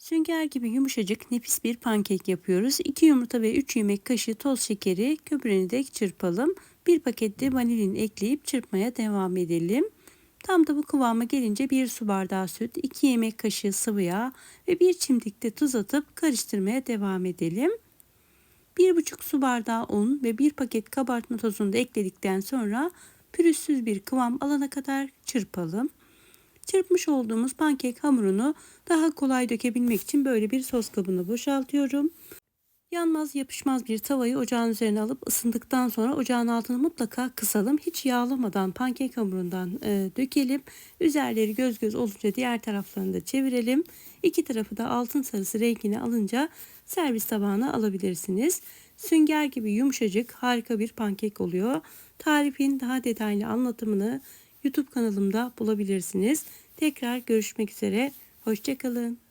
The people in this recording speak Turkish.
Sünger gibi yumuşacık nefis bir pankek yapıyoruz. 2 yumurta ve 3 yemek kaşığı toz şekeri köpüreni de çırpalım. 1 paket de vanilin ekleyip çırpmaya devam edelim. Tam da bu kıvama gelince 1 su bardağı süt, 2 yemek kaşığı sıvı yağ ve 1 çimdik de tuz atıp karıştırmaya devam edelim. 1,5 su bardağı un ve 1 paket kabartma tozunu da ekledikten sonra pürüzsüz bir kıvam alana kadar çırpalım. Çırpmış olduğumuz pankek hamurunu daha kolay dökebilmek için böyle bir sos kabına boşaltıyorum. Yanmaz yapışmaz bir tavayı ocağın üzerine alıp ısındıktan sonra ocağın altını mutlaka kısalım. Hiç yağlamadan pankek hamurundan e, dökelim. Üzerleri göz göz olunca diğer taraflarını da çevirelim. İki tarafı da altın sarısı rengini alınca servis tabağına alabilirsiniz. Sünger gibi yumuşacık harika bir pankek oluyor. Tarifin daha detaylı anlatımını YouTube kanalımda bulabilirsiniz. Tekrar görüşmek üzere. Hoşçakalın.